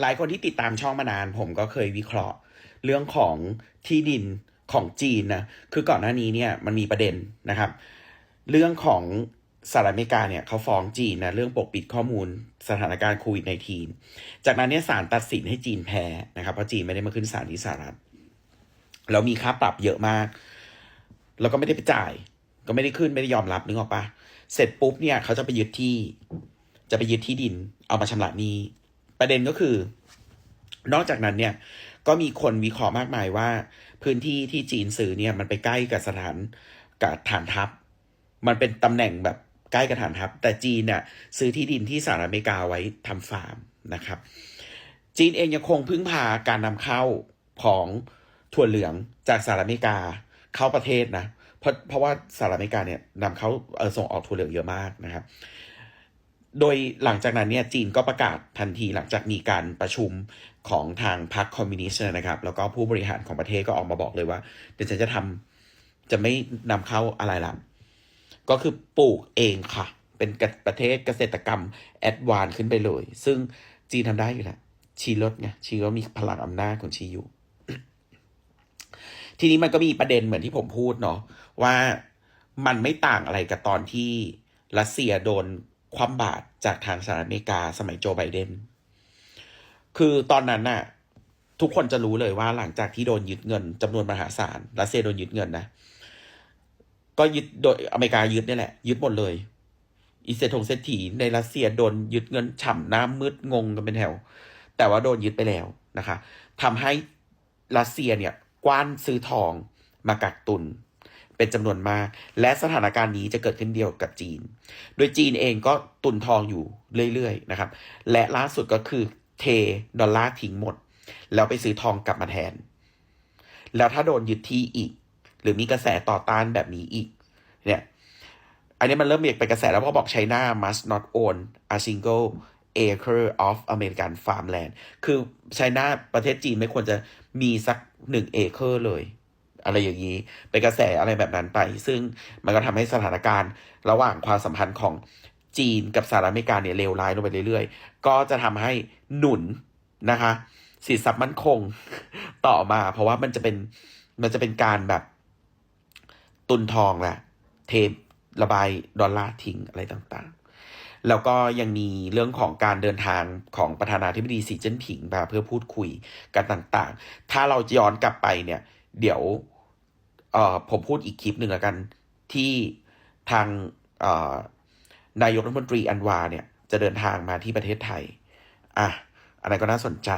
หลายคนที่ติดตามช่องมานาน ผมก็เคยวิเคราะห์เรื่องของที่ดินของจีนนะคือก่อนหน้านี้เนี่ยมันมีประเด็นนะครับ เรื่องของสหรัฐอเมริกาเนี่ยเขาฟ้องจีนนะเรื่องปกปิดข้อมูลสถานการณ์โควิดในทีจากนั้นเนี่ยศาลตัดสินให้จีนแพ้นะครับเพราะจีนไม่ได้มาขึ้นศาลที่สหรัฐแล้วมีค่าปรับเยอะมาก แล้วก็ไม่ได้ไปจ่าย ก็ไม่ได้ขึ้นไม่ได้ยอมรับนึกออกปะเสร็จปุ๊บเนี่ยเขาจะไปยึดที่ จะไปยึดที่ดิน เอามาชำระหนี้ ประเด็นก็คือ นอกจากนั้นเนี่ย ก็มีคนวิเคราะห์มากมายว่า พื้นที่ที่จีนซื้อเนี่ย มันไปใกล้กับสถานกับฐานทัพ มันเป็นตำแหน่งแบบใกล้กับฐานทัพ แต่จีนเนี่ยซื้อที่ดินที่สหรัฐอเมริกาไว้ทำฟาร์มนะครับ จีนเองยังคงพึ่งพาการนำเข้าของถั่วเหลืองจากสหรัฐอเมริกาเข้าประเทศนะเพราะเพราะว่าสหรัฐอเมริกาเนี่ยนำเข้าเออส่งออกถั่วเหลืองเยอะมากนะครับ โดยหลังจากนั้นเนี่ยจีนก็ประกาศทันทีหลังจากมีการประชุมของทางพรรคคอมมิวนิสต์นะครับ แล้วก็ผู้บริหารของประเทศก็ออกมาบอกเลยว่า เดี๋ยวฉันจะทำจะไม่นำเข้าอะไรละก็คือปลูกเองค่ะ เป็นประเทศเกษตรกรรมแอดวานขึ้นไปเลย ซึ่งจีนทำได้อยู่แล้วชีลดไงชีก็มีพลังอำนาจของชีอยู่ ทีนี้มันก็มีประเด็นเหมือนที่ผมพูดเนาะว่ามันไม่ต่างอะไรกับตอนที่รัสเซียโดน คว่ำบาตรจากทางสหรัฐอเมริกาสมัยโจไบเดน คือตอนนั้นน่ะ ทุกคนจะรู้เลยว่าหลังจากที่โดนยึดเงินจำนวนมหาศาลรัสเซียโดนยึดเงินนะ ก็ยึดโดยอเมริกายึดนี่แหละ ยึดหมดเลยอีเซทงเศรษฐีในรัสเซียโดนยึดเงินฉ่ำน้ำมืดงงกันเป็นแถว แต่ว่าโดนยึดไปแล้วนะคะทำให้รัสเซียเนี่ยกว้านซื้อทองมากักตุน เป็นจำนวนมาก และสถานการณ์นี้จะเกิดขึ้นเดียวกับจีน โดยจีนเองก็ตุนทองอยู่เรื่อยๆนะครับ และล่าสุดก็คือเทดอลลาร์ทิ้งหมด แล้วไปซื้อทองกลับมาแทน แล้วถ้าโดนยึดที่อีก หรือมีกระแสต่อต้านแบบนี้อีก เนี่ย อันนี้มันเริ่มมีเป็นกระแสแล้วเพราะบอกไชน่า must not own a single acre of American farmland คือไชน่าประเทศจีนไม่ควรจะมีสักหนึ่งเอเคอร์เลย อะไรอย่างนี้เป็นกระแสอะไรแบบนั้นไป ซึ่งมันก็ทำให้สถานการณ์ ระหว่างความสัมพันธ์ของจีนกับสหรัฐอเมริกาเนี่ยเลวร้ายลงไปเรื่อยๆ ก็จะทำให้หนุนนะคะสินทรัพย์มั่นคงต่อมา เพราะว่ามันจะเป็นมันจะเป็นการแบบตุนทองแหละเทระบายดอลลาร์ทิ้งอะไรต่างๆ แล้วก็ยังมีเรื่องของการเดินทางของประธานาธิบดีสีจิ้นผิงมาเพื่อพูดคุยกันต่างๆ ถ้าเราย้อนกลับไปเนี่ย เดี๋ยว เอ่อผมพูดอีกคลิปหนึ่งละกัน ที่ทางเอ่อนายกรัฐมนตรีอันวาเนี่ย จะเดินทางมาที่ประเทศไทย อะ อะไรก็น่าสนใจ